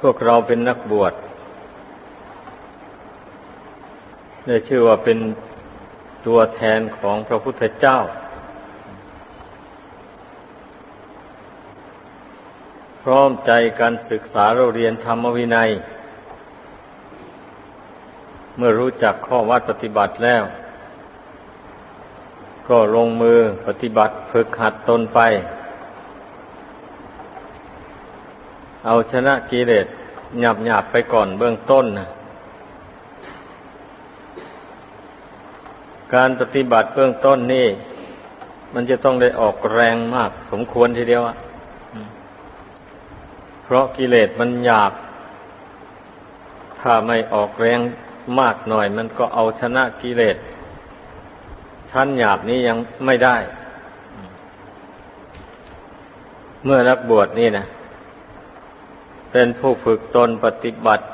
พวกเราเป็นนักบวชได้ชื่อว่าเป็นตัวแทนของพระพุทธเจ้า พร้อมใจการศึกษาเราเรียนธรรมวินัย เมื่อรู้จักข้อวัดปฏิบัติแล้ว ก็ลงมือปฏิบัติฝึกหัดตนไป เอาชนะกิเลสหยาบหยาบไปก่อนเบื้องต้นนะการปฏิบัติเบื้องต้นนี่ มันจะต้องได้ออกแรงมาก สมควรทีเดียวอะเพราะกิเลสมันหยาบ ถ้าไม่ออกแรงมากหน่อย มันก็เอาชนะกิเลสชั้นหยาบนี้ยังไม่ได้ เมื่อนักบวชนี่นะ เป็นผู้ฝึกตนปฏิบัติ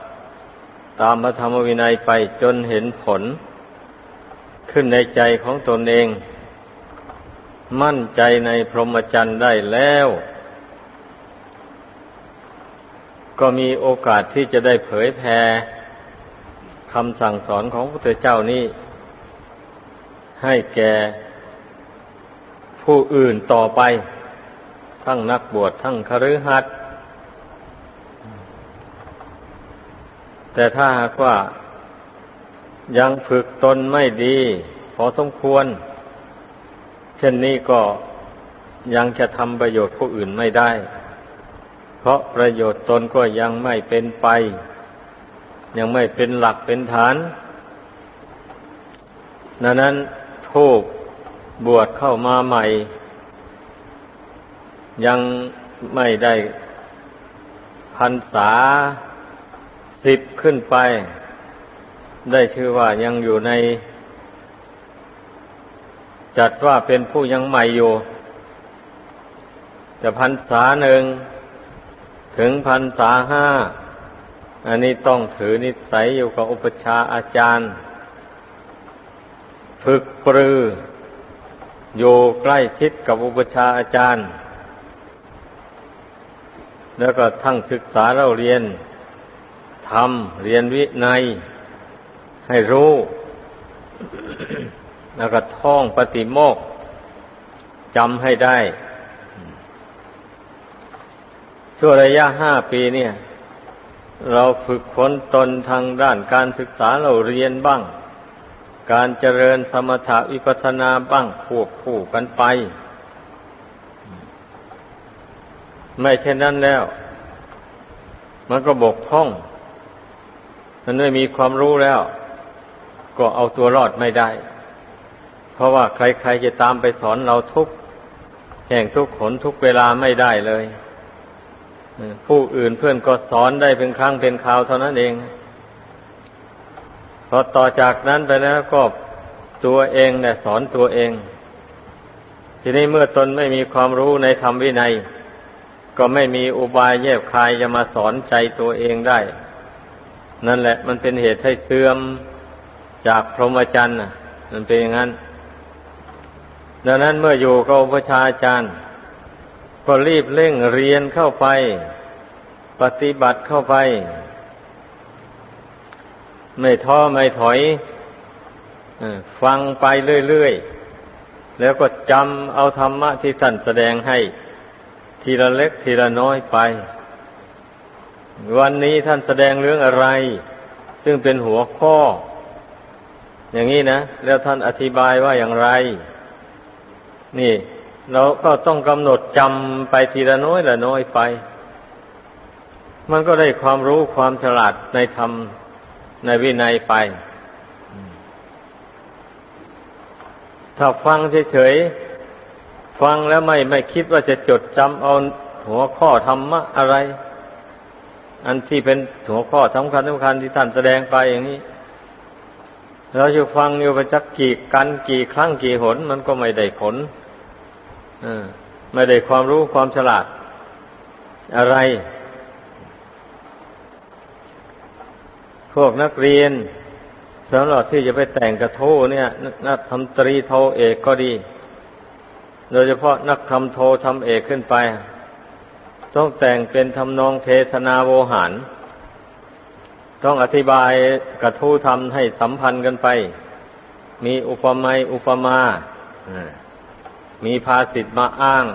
ตามพระธรรมวินัยไปจนเห็นผล ขึ้นในใจของตนเอง มั่นใจในพรหมจรรย์ได้แล้ว ก็มีโอกาสที่จะได้เผยแผ่คำสั่งสอนของพระพุทธเจ้านี้ ให้แก่ผู้อื่นต่อไป ทั้งนักบวชทั้งคฤหัสถ์ แต่ถ้าหากว่ายังฝึกตนไม่ดี พอสมควร เช่นนี้ก็ยังจะทำประโยชน์ผู้อื่นไม่ได้ เพราะประโยชน์ตนก็ยังไม่เป็นไป ยังไม่เป็นหลักเป็นฐาน ดังนั้นผู้บวชเข้ามาใหม่ ยังไม่ได้พันษา สิบขึ้นไป ได้ชื่อว่ายังอยู่ใน จัดว่าเป็นผู้ยังใหม่อยู่จะพันษาหนึ่งถึงพันษาห้า อันนี้ต้องถือนิสัยอยู่กับอุปชาอาจารย์ ฝึกปรือ อยู่ใกล้ชิดกับอุปชาอาจารย์ แล้วก็ทั้งศึกษาเราเรียน ทำเรียนวินัย ให้รู้ แล้วก็ท่องปฏิโมกจำให้ได้ส่วนระยะห้าปีเนี่ย เราฝึกฝนตนทางด้านการศึกษาเราเรียนบ้าง การเจริญสมถะวิปัสนาบ้างควบคู่กันไป ไม่เช่นนั้นแล้ว มันก็บกพร่อง มันไม่มีความรู้แล้ว ก็เอาตัวรอดไม่ได้ เพราะว่าใครๆจะตามไปสอนเราทุกแห่งทุกขนทุกเวลาไม่ได้เลยผู้อื่นเพื่อนก็สอนได้เป็นครั้งเป็นคราวเท่านั้นเอง พอต่อจากนั้นไปแล้วก็ตัวเองเนี่ยสอนตัวเอง ทีนี้เมื่อตนไม่มีความรู้ในธรรมวินัย ก็ไม่มีอุบายแยบคายจะมาสอนใจตัวเองได้ นั่นแหละ มันเป็นเหตุให้เสื่อมจากพรหมจรรย์น่ะ มันเป็นอย่างนั้น ดังนั้นเมื่ออยู่กับอุปชาอาจารย์ ก็รีบเร่งเรียนเข้าไป ปฏิบัติเข้าไป ไม่ท้อไม่ถอยฟังไปเรื่อยๆ แล้วก็จำเอาธรรมะที่ท่านแสดงให้ ทีละเล็กทีละน้อยไป วันนี้ท่านแสดงเรื่องอะไร ซึ่งเป็นหัวข้อ อย่างนี้นะ แล้วท่านอธิบายว่าอย่างไร นี่ เราก็ต้องกำหนดจำไปทีละน้อยละน้อยไป มันก็ได้ความรู้ความฉลาดในธรรมในวินัยไป ถ้าฟังเฉยๆ ฟังแล้วไม่ไม่คิดว่าจะจดจำเอาหัวข้อธรรมะอะไร อันที่เป็นหัวข้อสำคัญสำคัญที่ท่านแสดงไปอย่างนี้ เราจะฟังอยู่ไปจักกี่กันกี่ครั้งกี่หน มันก็ไม่ได้ผลไม่ได้ความรู้ความฉลาด อะไร พวกนักเรียนสำหรับที่จะไปแต่งกระโทเนี่ยนักทำตรีโทเอกก็ดี โดยเฉพาะนักทำโททำเอกขึ้นไป ต้องแต่งเป็นทำนองเทศนาโวหารต้องอธิบายกระทู้ทำให้สัมพันธ์กันไป มีอุปมาอุปมาอ่ามีภาษิตมาอ้าง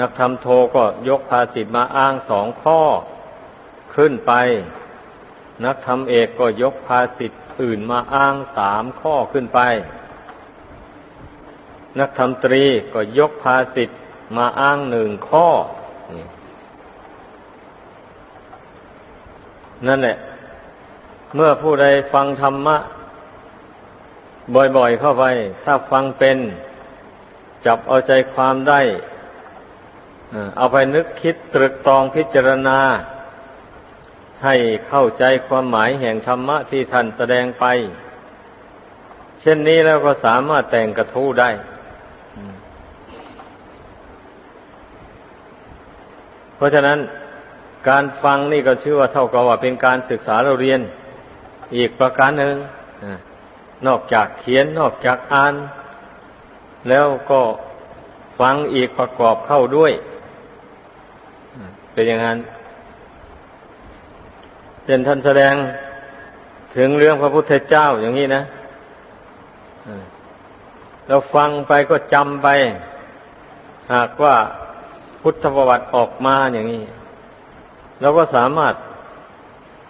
นักธรรมโทก็ยกภาษิตมาอ้างสองข้อขึ้นไป นักธรรมเอกก็ยกภาษิตอื่นมาอ้างสามข้อขึ้นไป นักธรรมตรีก็ยกภาษิต มาอ้างหนึ่งข้อ นั่นแหละ เมื่อผู้ใดฟังธรรมะ บ่อยๆเข้าไป ถ้าฟังเป็น จับเอาใจความได้เอาไปนึกคิดตรึกตองพิจารณา ให้เข้าใจความหมายแห่งธรรมะที่ท่านแสดงไป เช่นนี้แล้วก็สามารถแต่งกระทู้ได้ เพราะฉะนั้นการฟังนี่ก็ชื่อว่าเท่ากับว่าเป็นการศึกษาเราเรียน อีกประการหนึ่งนอกจากเขียนนอกจากอ่าน แล้วก็ฟังอีกประกอบเข้าด้วย เป็นอย่างนั้นเช่นท่านแสดงถึงเรื่องพระพุทธเจ้าอย่างนี้นะเราฟังไปก็จำไป หากว่า พุทธประวัติออกมาอย่างนี้เราก็สามารถ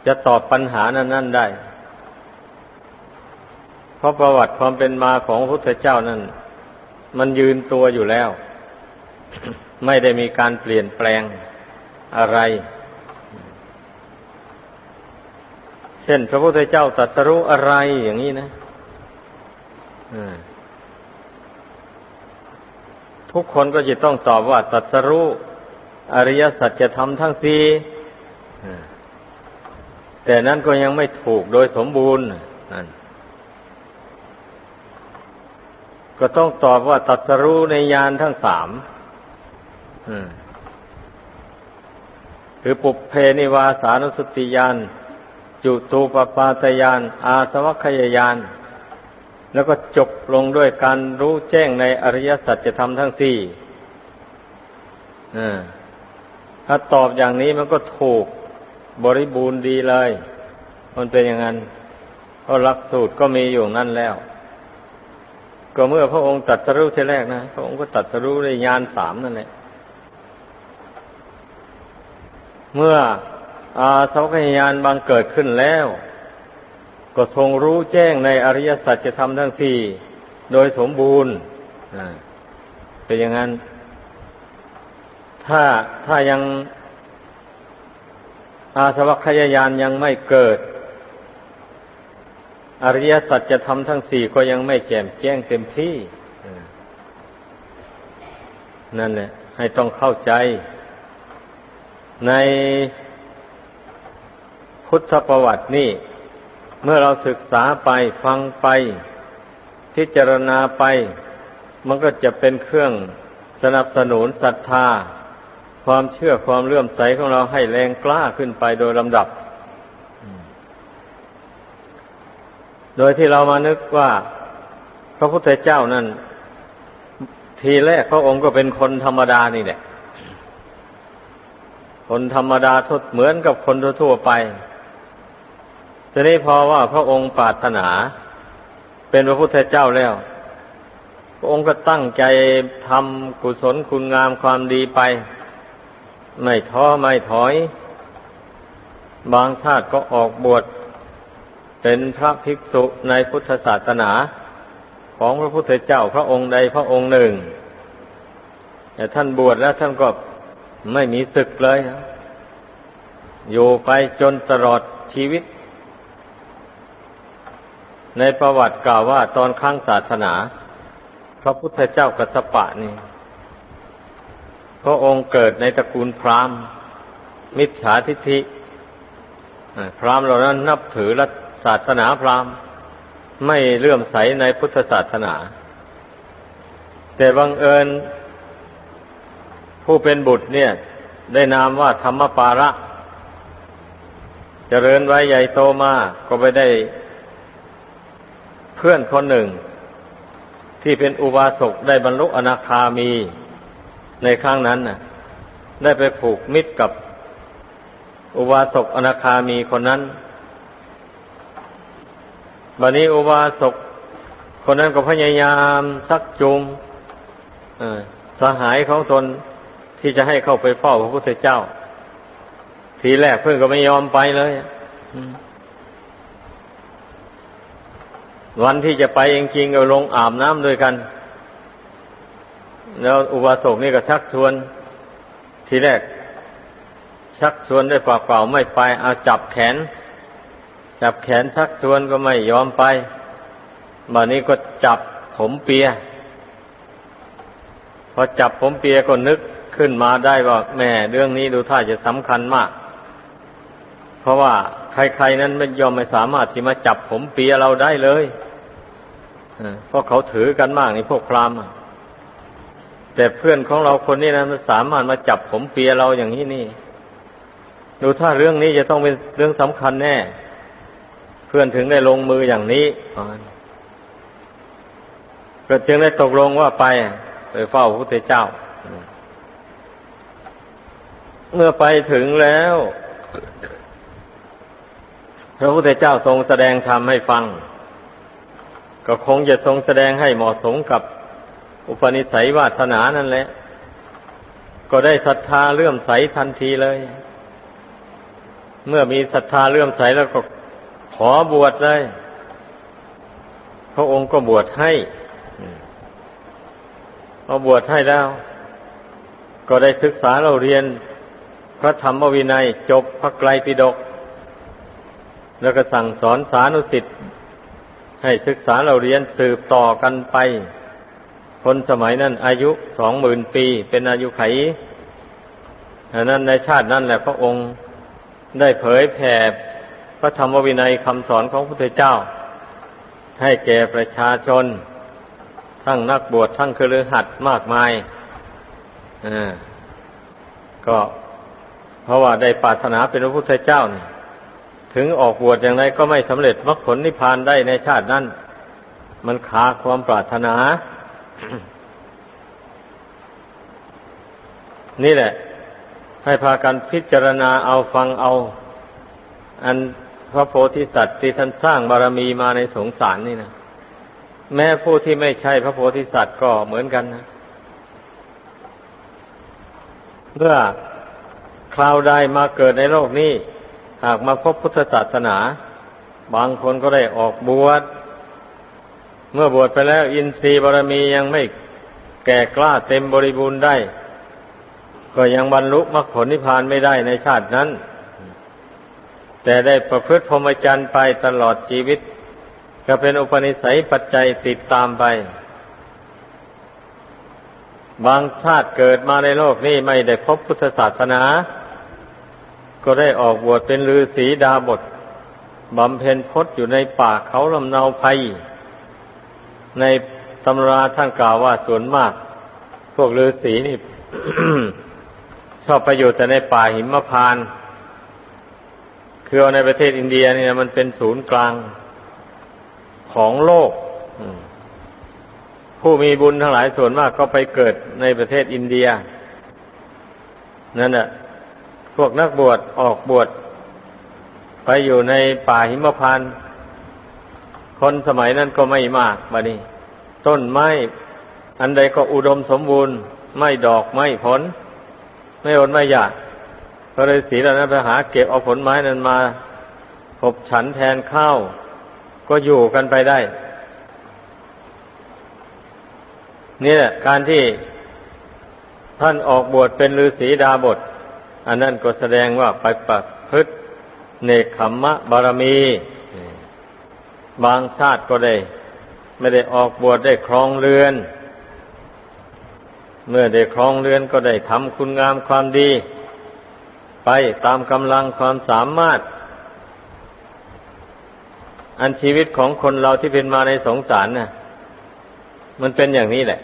จะตอบปัญหานั้น ๆได้ เพราะประวัติความเป็นมาของพระพุทธเจ้านั้น มันยืนตัวอยู่แล้ว ไม่ได้มีการเปลี่ยนแปลงอะไร เช่นพระพุทธเจ้าตรัสรู้อะไรอย่างนี้นะ ทุกคนก็จะต้องตอบว่าตัสรู้อริยสัจธรรมทั้งสี่แต่นั้นก็ยังไม่ถูกโดยสมบูรณ์นั่นก็ต้องตอบว่าตัดสรู้ในยานทั้งสามคือปุเพนิวาสานุสติยานจุตูปปาตยานอาสวัคยายาน แล้วก็จบลงด้วยการรู้แจ้งในอริยสัจธรรมทั้งสี่ถ้าตอบอย่างนี้มันก็ถูกบริบูรณ์ดีเลย มันเป็นอย่างนั้นเพราะหลักสูตรก็มีอยู่นั่นแล้ว ก็เมื่อพระองค์ตัดสรู้ทีแรกนะ พระองค์ก็ตัดสรู้ในญาณสามนั่นแหละ เมื่ออาสวัคยานบางเกิดขึ้นแล้ว ก็ทรงรู้แจ้งในอริยสัจธรรมทั้งสี่โดยสมบูรณ์เป็นอย่างนั้น ถ้าถ้ายังอาสวัคยายานยังไม่เกิด อริยสัจจะทำทั้งสี่ก็ยังไม่แจ่มแจ้งเต็มที่นั่นแหละ ให้ต้องเข้าใจ ในพุทธประวัตินี่ เมื่อเราศึกษาไปฟังไปพิจารณาไป มันก็จะเป็นเครื่องสนับสนุนศรัทธา ความเชื่อความเลื่อมใสของเราให้แรงกล้าขึ้นไปโดยลำดับ โดยที่เรามานึกว่าพระพุทธเจ้านั้นทีแรกพระองค์ก็เป็นคนธรรมดานี่แหละคนธรรมดาทุดเหมือนกับคนทั่วไป ทีนี้พอว่าพระองค์ปรารถนา เป็นพระพุทธเจ้าแล้ว พระองค์ก็ตั้งใจทำกุศลคุณงามความดีไป ไม่ท้อไม่ถอย บางชาติก็ออกบวชเป็นพระภิกษุในพุทธศาสนาของพระพุทธเจ้าพระองค์ใดพระองค์หนึ่ง แต่ท่านบวชแล้วท่านก็ไม่มีศึกเลย อยู่ไปจนตลอดชีวิต ในประวัติกล่าวว่าตอนครั้งศาสนา พระพุทธเจ้ากัสปะนี่ พระองค์เกิดในตระกูลพราหมณ์ มิจฉาทิฏฐิพราหมณ์เหล่านั้นนับถือรัศาสนาพราหมณ์ ไม่เลื่อมใสในพุทธศาสนา แต่บังเอิญ ผู้เป็นบุตรเนี่ย ได้นามว่าธรรมปาระ เจริญไว้ใหญ่โตมาก็ไปได้ เพื่อนคนหนึ่ง ที่เป็นอุบาสกได้บรรลุอนาคามีในครั้งนั้นน่ะ ได้ไปผูกมิตรกับอุบาสกอนาคามีคนนั้นบัดนี้อุบาสกคนนั้นก็พยายามซักจูงเอ่อสหายของตนที่จะให้เข้าไปเฝ้าพระพุทธเจ้า ทีแรกเพื่อนก็ไม่ยอมไปเลยอืม วันที่จะไปจริงๆก็ลงอาบน้ำด้วยกัน แล้วอุบาสกนี่ก็ชักชวน ทีแรก ชักชวนด้วยปากเปล่าไม่ไป เอาจับแขน จับแขนชักชวนก็ไม่ยอมไปบัดนี้ก็จับผมเปีย พอจับผมเปียก็นึกขึ้นมาได้ว่าแม่เรื่องนี้ดูท่าจะสำคัญมาก เพราะว่า ใครๆนั้นไม่ยอมไม่สามารถที่มาจับผมเปียเราได้เลยเพราะเขาถือกันมากในพวกพราหมณ์แต่เพื่อนของเราคนนี้นะมันสามารถมาจับผมเปียเราอย่างนี้นี่ ดูถ้าเรื่องนี้จะต้องเป็นเรื่องสำคัญแน่ เพื่อนถึงได้ลงมืออย่างนี้ก็จึงได้ตกลงว่าไปไปเฝ้าพระพุทธเจ้า เมื่อไปถึงแล้ว พระพุทธเจ้าทรงแสดงธรรมให้ฟัง ก็คงจะทรงแสดงให้เหมาะสมกับอุปนิสัยวาสนานั่นแหละ ก็ได้ศรัทธาเลื่อมใสทันทีเลย เมื่อมีศรัทธาเลื่อมใสแล้วก็ขอบวชเลย พระองค์ก็บวชให้พอบวชให้แล้ว ก็ได้ศึกษาเราเรียนพระธรรมวินัยจบพระไกรปิฎก แล้วก็สั่งสอนสานุสิทธิ์ให้ศึกษาเราเรียนสืบต่อกันไป คนสมัยนั้นอายุสองหมื่นปี เป็นอายุไขดังนั้นในชาตินั้นแหละพระองค์ได้เผยแผ่พระธรรมวินัยคำสอนของพระพุทธเจ้า ให้แก่ประชาชน ทั้งนักบวชทั้งครือขัดมากมายอ่าก็เพราะว่าได้ปรารถนาเป็นพระพุทธเจ้านี่ ถึงออกบวชอย่างไรก็ไม่สำเร็จมรรคผลนิพพานได้ในชาตินั้น มันขาดความปรารถนา นี่แหละ ให้พากันพิจารณาเอาฟังเอา อันพระโพธิสัตว์ที่ท่านสร้างบารมีมาในสงสารนี่นะแม้ผู้ที่ไม่ใช่พระโพธิสัตว์ก็เหมือนกันนะเมื่อคราวใดมาเกิดในโลกนี้ หากมาพบพุทธศาสนา บางคนก็ได้ออกบวช เมื่อบวชไปแล้วอินทรีย์บารมียังไม่แก่กล้าเต็มบริบูรณ์ได้ ก็ยังบรรลุมรรคผลนิพพานไม่ได้ในชาตินั้น แต่ได้ประพฤติพรหมจรรย์ไปตลอดชีวิต ก็เป็นอุปนิสัยปัจจัยติดตามไป บางชาติเกิดมาในโลกนี้ไม่ได้พบพุทธศาสนา ก็ได้ออกบวชเป็นฤาษีดาบทบำเพ็ญพจน์อยู่ในป่าเขาลำเนาภัย ในตำราท่านกล่าวว่าส่วนมาก พวกฤาษีนี่ ชอบไปอยู่แต่ในป่าหิมพานต์คือในประเทศอินเดียเนี่นะมันเป็นศูนย์กลางของโลก ผู้มีบุญทั้งหลายส่วนมากก็ไปเกิดในประเทศอินเดีย นั่นแหละ พวกนักบวชออกบวชไปอยู่ในป่าหิมพานต์คนสมัยนั้นก็ไม่มากบะนี้ต้นไม้อันใดก็อุดมสมบูรณ์ ไม่ดอกไม่ผล ไม่อดไม่อยากก็เลยสีเหล่านั้นไปหาเก็บเอาผลไม้นั้นมาขบฉันแทนข้าว ก็อยู่กันไปได้ นี่แหละการที่ท่านออกบวชเป็นฤาษีดาบท อันนั้นก็แสดงว่าไปประพฤติเนคขมมะบารมี บางชาติก็ได้ ไม่ได้ออกบวชได้ครองเรือน เมื่อได้ครองเรือนก็ได้ทำคุณงามความดี ไปตามกำลังความสามารถ อันชีวิตของคนเราที่เป็นมาในสงสารน่ะ มันเป็นอย่างนี้แหละ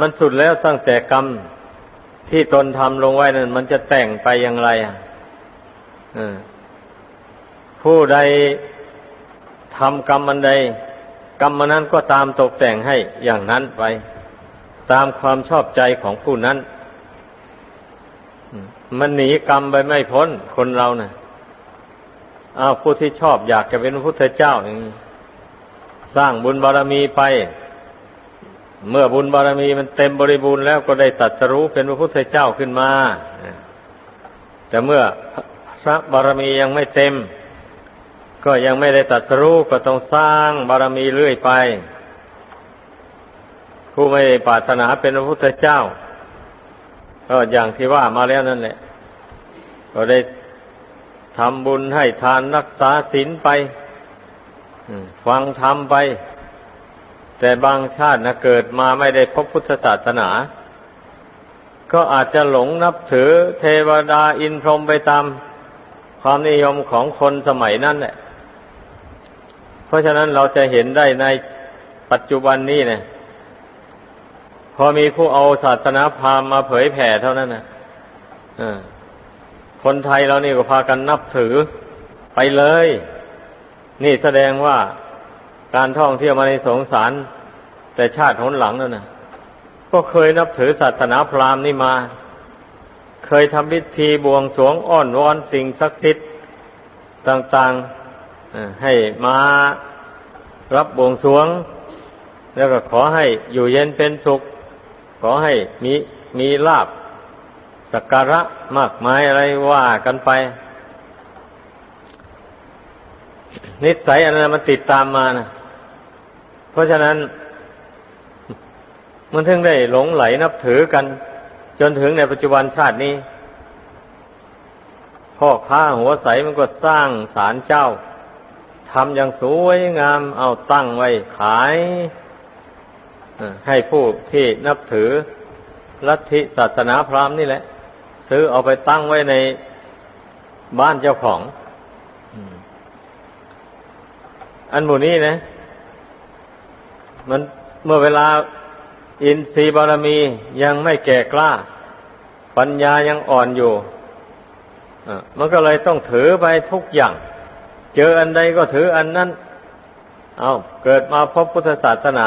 มันสุดแล้วตั้งแต่กรรม ที่ตนทำลงไว้นั้นมันจะแต่งไปอย่างไรอะผู้ใดทำกรรมอันใด กรรมนั้นก็ตามตกแต่งให้อย่างนั้นไป ตามความชอบใจของผู้นั้น มันหนีกรรมไปไม่พ้นคนเรานะ่ะอ้าวผู้ที่ชอบอยากจะเป็นพระพุทธเจ้าอย่างนี่สร้างบุญบารมีไป เมื่อบุญบารมีมันเต็มบริบูรณ์แล้วก็ได้ตัดสรู้เป็นพระพุทธเจ้าขึ้นมา แต่เมื่อพระบารมียังไม่เต็ม ก็ยังไม่ได้ตัดสรู้ก็ต้องสร้างบารมีเรื่อยไป ผู้ไม่ปรารถนาเป็นพระพุทธเจ้า ก็อย่างที่ว่ามาแล้วนั่นแหละ ก็ได้ทำบุญให้ทานรักษาศีลไป ฟังธรรมไป แต่บางชาตินะเกิดมาไม่ได้พบพุทธศาสนา ก็อาจจะหลงนับถือเทวดาอินพรหมไปตามความนิยมของคนสมัยนั้นแหละ เพราะฉะนั้นเราจะเห็นได้ในปัจจุบันนี้เนี่ยพอมีผู้เอาศาสนาพราหมณ์มาเผยแผ่เท่านั้นนะคนไทยเรานี่ก็พากันนับถือไปเลย นี่แสดงว่า การท่องเที่ยวมาในสงสาร แต่ชาติหนหลังนั่นนะก็เคยนับถือศาสนาพราหมณ์นี่มา เคยทำพิธีบวงสรวงอ้อนวอนสิ่งศักดิ์สิทธิ์ต่างๆให้มารับบวงสรวง แล้วก็ขอให้อยู่เย็นเป็นสุข ขอให้มีมีลาบสักการะมากมายอะไรว่ากันไป นิสัยอันนั้นมันติดตามมานะ เพราะฉะนั้น มันถึงได้หลงไหลนับถือกัน จนถึงในปัจจุบันชาตินี้พ่อค้าหัวใสมันก็สร้างศาลเจ้าทำอย่างสวยงามเอาตั้งไว้ขายให้ผู้ที่นับถือลัทธิศาสนาพราหมณ์นี่แหละ ซื้อเอาไปตั้งไว้ในบ้านเจ้าของ อันหมู่นี้นะ มันเมื่อเวลาอินทรีย์บารมียังไม่แก่กล้า ปัญญายังอ่อนอยู่มันก็เลยต้องถือไปทุกอย่าง เจออันใดก็ถืออันนั้น เอาเกิดมาพบพุทธศาสนา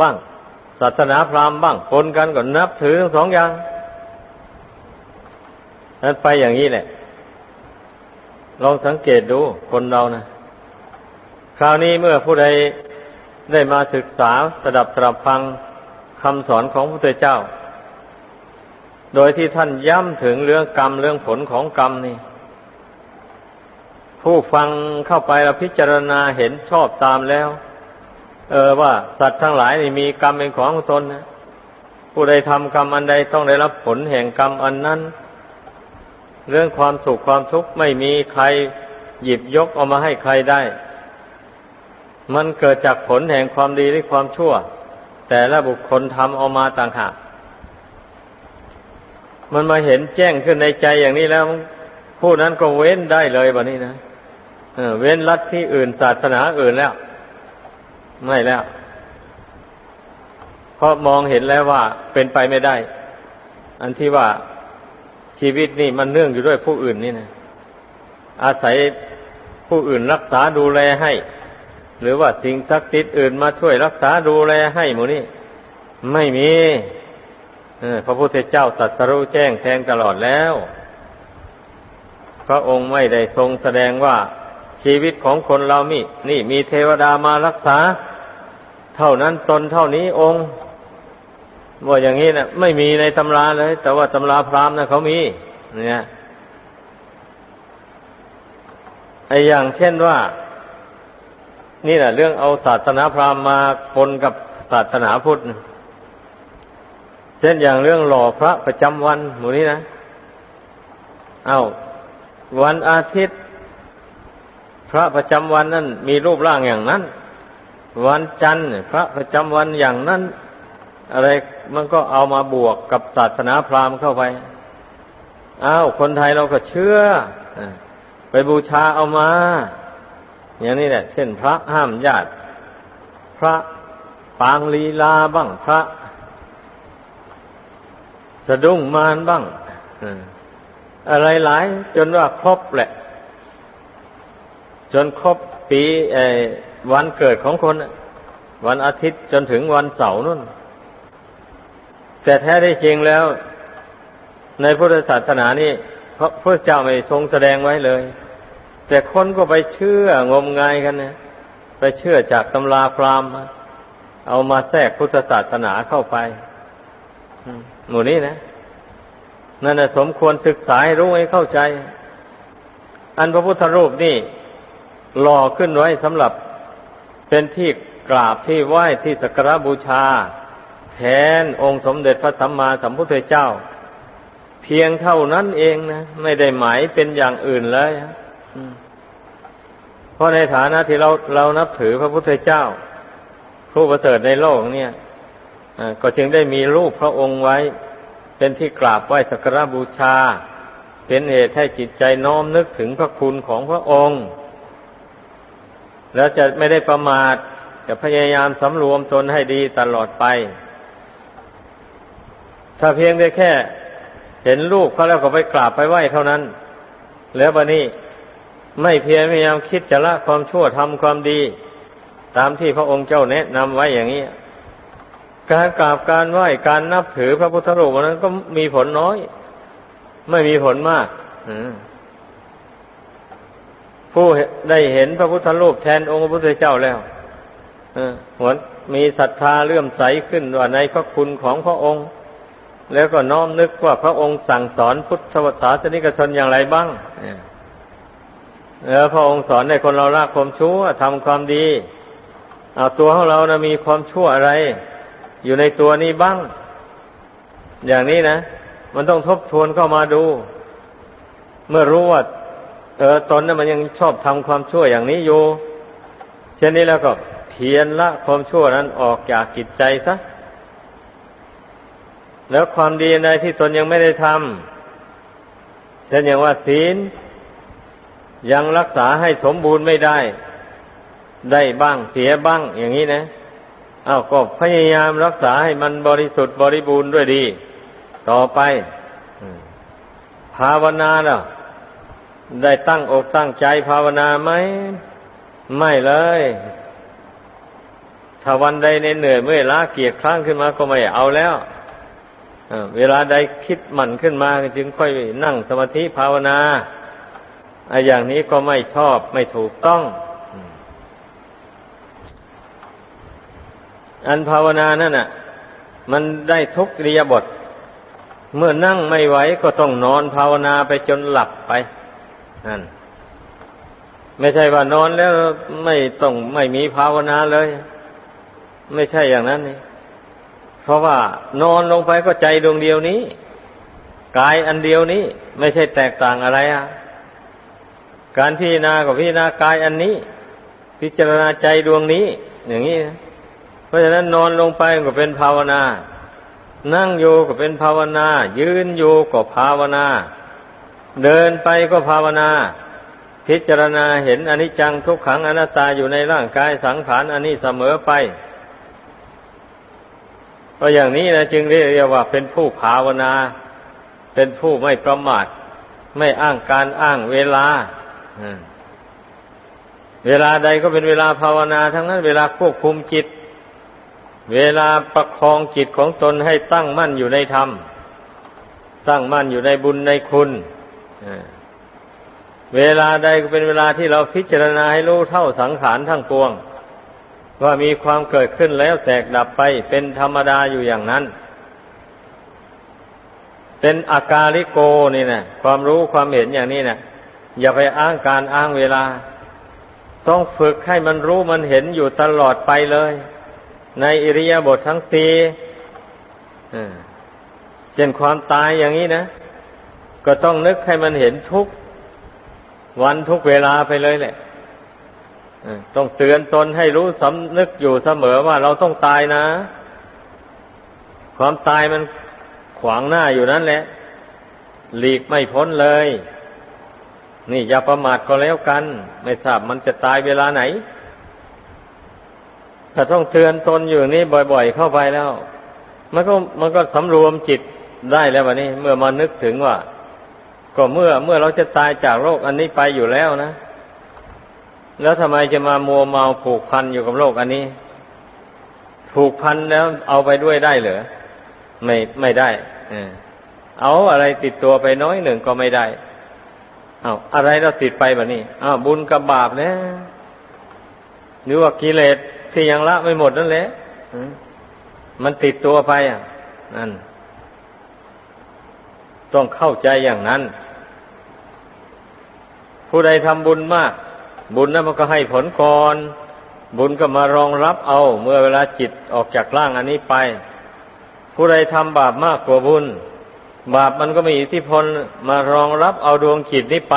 บ้าง ศาสนาพราหมณ์บ้างคนกันก็นับถือทั้งสองอย่างนั้นไปอย่างนี้แหละ ลองสังเกตดูคนเรานะคราวนี้เมื่อผู้ใด ได้มาศึกษาสดับตรับฟังคำสอนของพระพุทธเจ้า โดยที่ท่านย้ำถึงเรื่องกรรมเรื่องผลของกรรมนี่ ผู้ฟังเข้าไปแล้วพิจารณาเห็นชอบตามแล้ว เออว่าสัตว์ทั้งหลายนี่มีกรรมเป็นของตนนะผู้ใดทำกรรมอันใดต้องได้รับผลแห่งกรรมอันนั้น เรื่องความสุขความทุกข์ไม่มีใครหยิบยกเอามาให้ใครได้ มันเกิดจากผลแห่งความดีหรือความชั่ว แต่ละบุคคลทำเอามาต่างหากมันมาเห็นแจ้งขึ้นในใจอย่างนี้แล้ว ผู้นั้นก็เว้นได้เลยแบบนี้นะเเว้นลัทธิอื่นศาสนาอื่นแล้ว ไม่แล้วเพราะมองเห็นแล้วว่าเป็นไปไม่ได้ อันที่ว่าชีวิตนี่มันเนื่องอยู่ด้วยผู้อื่นนี่นะอาศัยผู้อื่นรักษาดูแลให้ หรือว่าสิ่งศักดิ์สิทธิ์อื่นมาช่วยรักษาดูแลให้หมูนี่ไม่มีพระพุทธเจ้าตรัสรู้แจ้งแทงตลอดแล้ว พระองค์ไม่ได้ทรงแสดงว่าชีวิตของคนเรามีนี่มีเทวดามารักษา เท่านั้นตนเท่านี้องค์ว่าอย่างนี้นะไม่มีในตำราเลย แต่ว่าตำราพราหมณ์นะเขามีเนี่ยไออย่างเช่นว่า นี่แหละเรื่องเอาศาสนาพราหมณ์มาปนกับศาสนาพุทธเช่นอย่างเรื่องหล่อพระประจำวันหมู่นี้นะ เอาวันอาทิตย์ พระประจำวันนั้นมีรูปร่างอย่างนั้น วันจันทร์พระประจำวันอย่างนั้น อะไรมันก็เอามาบวกกับศาสนาพราหมณ์เข้าไปอ้าวคนไทยเราก็เชื่อไปบูชาเอามา อย่างนี้แหละ เช่นพระห้ามญาติ พระปางลีลาบ้างพระ สะดุ้งมานบ้างอะไรหลาย จนว่าครบแหละ จนครบปีวันเกิดของคน วันอาทิตย์จนถึงวันเสาร์นู่น แต่แท้ได้จริงแล้ว ในพุทธศาสนานี่พระพุทธเจ้าไม่ทรงแสดงไว้เลย แต่คนก็ไปเชื่องมงายกันนะไปเชื่อจากตำราพราหมณ์เอามาแทรกพุทธศาสนาเข้าไปหมู่นี้นะนั่นนะสมควรศึกษาให้รู้ให้เข้าใจ อันพระพุทธรูปนี่หล่อขึ้นไว้สำหรับเป็นที่กราบที่ไหว้ที่สักการบูชา แทนองค์สมเด็จพระสัมมาสัมพุทธเจ้า เพียงเท่านั้นเองนะ ไม่ได้หมายเป็นอย่างอื่นเลย เพราะในฐานะที่เราเรานับถือพระพุทธเจ้า ผู้ประเสริฐในโลกเนี่ยก็จึงได้มีรูปพระองค์ไว้ เป็นที่กราบไหว้สักการบูชา เป็นเหตุให้จิตใจน้อมนึกถึงพระคุณของพระองค์ แล้วจะไม่ได้ประมาทจะพยายามสำรวมตนให้ดีตลอดไป ถ้าเพียงได้แค่ เห็นรูปเขาแล้วก็ไปกราบไปไหว้เท่านั้น แล้วบันนี้ ไม่เพียรพยายามคิดจะละความชั่วทำความดี ตามที่พระองค์เจ้าแนะนำไว้อย่างนี้ การกราบการไหว้การนับถือพระพุทธรูปนั้นก็มีผลน้อย ไม่มีผลมากผู้ได้เห็นพระพุทธรูปแทนองค์พระพุทธเจ้าแล้วหวนมีศรัทธาเลื่อมใสขึ้นว่าในพระคุณของพระองค์ แล้วก็น้อมนึกว่าพระองค์สั่งสอนพุทธศาสนิกชนอย่างไรบ้างเออพระองค์สอนให้คนเราละความชั่วทำความดี เอาตัวของเรานะมีความชั่วอะไร อยู่ในตัวนี้บ้าง อย่างนี้นะ มันต้องทบทวนเข้ามาดู เมื่อรู้ว่าเออตนนั้นมันยังชอบทำความชั่วอย่างนี้อยู่ เช่นนี้แล้วก็เพียรละความชั่วนั้นออกจากกิจใจซะแล้วความดีใดที่ตนยังไม่ได้ทำเช่นอย่างว่าศีล ยังรักษาให้สมบูรณ์ไม่ได้ ได้บ้างเสียบ้างอย่างนี้นะอา้าวก็พยายามรักษาให้มันบริสุทธิ์บริบูรณ์ด้วยดี ต่อไปภาวนาเนาะได้ตั้งอกตั้งใจภาวนาไหมไม่เลย ถ้าวันใดเหนื่อยเมื่อยล้าเกียจครั้งขึ้นมาก็ไม่เอาแล้วเวลาใดคิดหมั่นขึ้นมาจึงค่อยนั่งสมาธิภาวนา อ้อย่างนี้ก็ไม่ชอบไม่ถูกต้อง อันภาวนานั่นน่ะ มันได้ทุกริยบท เมื่อนั่งไม่ไหวก็ต้องนอนภาวนาไปจนหลับไปนั่นไม่ใช่ว่านอนแล้วไม่ต้องไม่มีภาวนาเลย ไม่ใช่อย่างนั้นนี่เพราะว่านอนลงไปก็ใจดวงเดียวนี้ กายอันเดียวนี้ ไม่ใช่แตกต่างอะไรอะ การพิจารณากับพิจารณากายอันนี้ พิจารณาใจดวงนี้ อย่างนี้ เพราะฉะนั้นนอนลงไปก็เป็นภาวนา นั่งอยู่ก็เป็นภาวนา ยืนอยู่ก็ภาวนา เดินไปก็ภาวนา พิจารณาเห็นอนิจจังทุกขังอนัตตาอยู่ในร่างกายสังขารอันนี้เสมอไปก็อย่างนี้นะจึงเรียกว่าเป็นผู้ภาวนา เป็นผู้ไม่ประมาท ไม่อ้างการอ้างเวลา เวลาใดก็เป็นเวลาภาวนาทั้งนั้น เวลาควบคุมจิต เวลาประคองจิตของตนให้ตั้งมั่นอยู่ในธรรม ตั้งมั่นอยู่ในบุญในคุณเวลาใดก็เป็นเวลาที่เราพิจารณาให้รู้เท่าสังขารทั้งปวง ว่ามีความเกิดขึ้นแล้วแตกดับไปเป็นธรรมดาอยู่อย่างนั้น เป็นอากาลิโกนี่นะความรู้ความเห็นอย่างนี้นะ อย่าไปอ้างการอ้างเวลา ต้องฝึกให้มันรู้มันเห็นอยู่ตลอดไปเลย ในอิริยาบถทั้งสี่เช่นความตายอย่างนี้นะ ก็ต้องนึกให้มันเห็นทุกวันทุกเวลาไปเลยแหละต้องเตือนตนให้รู้สำนึกอยู่เสมอว่าเราต้องตายนะ ความตายมันขวางหน้าอยู่นั่นแหละ หลีกไม่พ้นเลย นี่อย่าประมาทก็แล้วกัน ไม่ทราบมันจะตายเวลาไหน ถ้าต้องเตือนตนอยู่นี่บ่อย ๆ เข้าไปแล้ว มันก็มันก็สำรวมจิตได้แล้ววันนี้ เมื่อมานึกถึงว่า ก็เมื่อเมื่อเราจะตายจากโลกอันนี้ไปอยู่แล้วนะ แล้วทำไมจะมามัวเมาผูกพันอยู่กับโลกอันนี้ ผูกพันแล้วเอาไปด้วยได้เหรอไม่ไม่ได้เอาอะไรติดตัวไปน้อยหนึ่งก็ไม่ได้ เอาอะไรเราติดไปแบบนี้อ้าวบุญกับบาปแล้วหรือว่ากิเลสที่ยังละไม่หมดนั่นแหละมมันติดตัวไปอะนั่น ต้องเข้าใจอย่างนั้น ผู้ใดทำบุญมาก บุญนั้นมันก็ให้ผลก่อน บุญก็มารองรับเอา เมื่อเวลาจิตออกจากร่างอันนี้ไป ผู้ใดทำบาปมากกว่าบุญ บาปมันก็มีอิทธิพลมารองรับเอาดวงจิตนี้ไป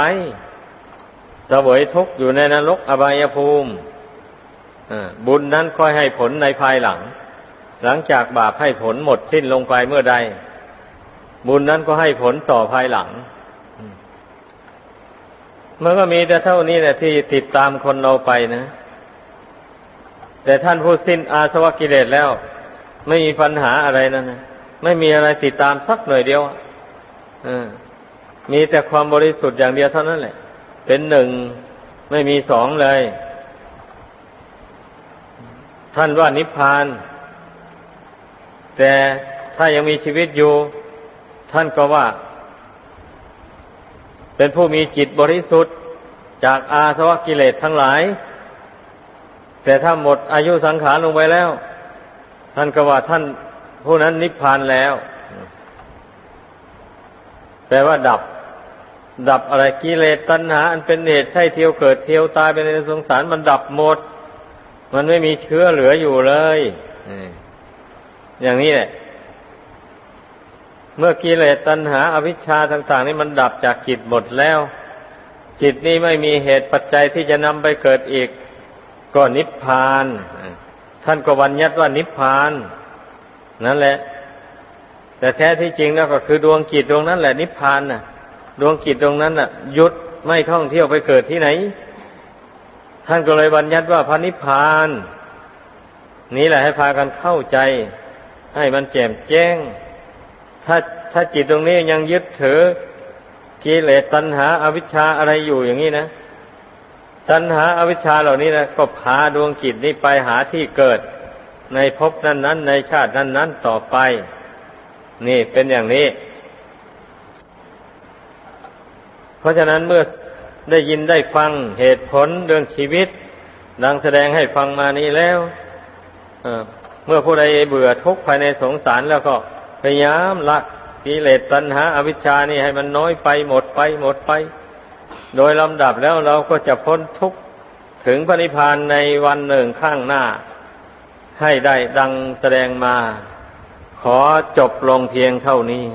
เสวยทุกข์อยู่ในนรกอบายภูมิบุญนั้นค่อยให้ผลในภายหลัง หลังจากบาปให้ผลหมดสิ้นลงไปเมื่อใด บุญนั้นก็ให้ผลต่อภายหลังมันก็มีแต่เท่านี้แหละที่ติดตามคนเราไปนะ แต่ท่านผู้สิ้นอาสวะกิเลสแล้ว ไม่มีปัญหาอะไรนั่นนะไม่มีอะไรติดตามสักหน่อยเดียวออ มีแต่ความบริสุทธิ์อย่างเดียวเท่านั้นแหละ เป็นหนึ่งไม่มีสองเลย ท่านว่านิพพาน แต่ถ้ายังมีชีวิตอยู่ ท่านก็ว่า เป็นผู้มีจิตบริสุทธิ์จากอาสวะกิเลสทั้งหลาย แต่ถ้าหมดอายุสังขารลงไปแล้ว ท่านก็ว่าท่านผู้นั้นนิพพานแล้ว แปลว่าดับ ดับอะไรกิเลสตัณหา อันเป็นเหตุให้เที่ยวเกิดเที่ยวตายไปในสงสารมันดับหมด มันไม่มีเชื้อเหลืออยู่เลยอย่างนี้แหละเมื่อกิเลสตัณหา อวิชชาต่าง ๆ นี่มันดับจากจิตหมดแล้ว จิตนี้ไม่มีเหตุปัจจัยที่จะนำไปเกิดอีก ก็นิพพาน ท่านก็วันยัดว่านิพพาน นั่นแหละ แต่แท้ที่จริงแล้วก็คือดวงจิตดวงนั้นแหละนิพพานน่ะ ดวงจิตดวงนั้นน่ะหยุดไม่ท่องเที่ยวไปเกิดที่ไหน ท่านก็เลยบัญญัติว่าพระนิพพาน นี้แหละให้พากันเข้าใจ ให้มันแจ่มแจ้ง ถ้าถ้าจิตตรงนี้ยังยึดถือกิเลสตัณหาอาวิชชาอะไรอยู่อย่างนี้นะ ตัณหาอาวิชชาเหล่านี้นะก็พาดวงจิตนี้ไปหาที่เกิด ในภพนั้นนั้นในชาตินั้นนั้นต่อไป นี่เป็นอย่างนี้ เพราะฉะนั้นเมื่อได้ยินได้ฟังเหตุผลเรื่องชีวิต ดังแสดงให้ฟังมานี้แล้วเมื่อผู้ใดเบื่อทุกข์ภายในสงสารแล้วก็พยายามละกิเลสตัณหาอาวิชชานี่ให้มันน้อยไปหมดไปหมดไป โดยลำดับแล้วเราก็จะพ้นทุกข์ถึงพระนิพพานในวันหนึ่งข้างหน้า ให้ได้ดังแสดงมา ขอจบลงเพียงเท่านี้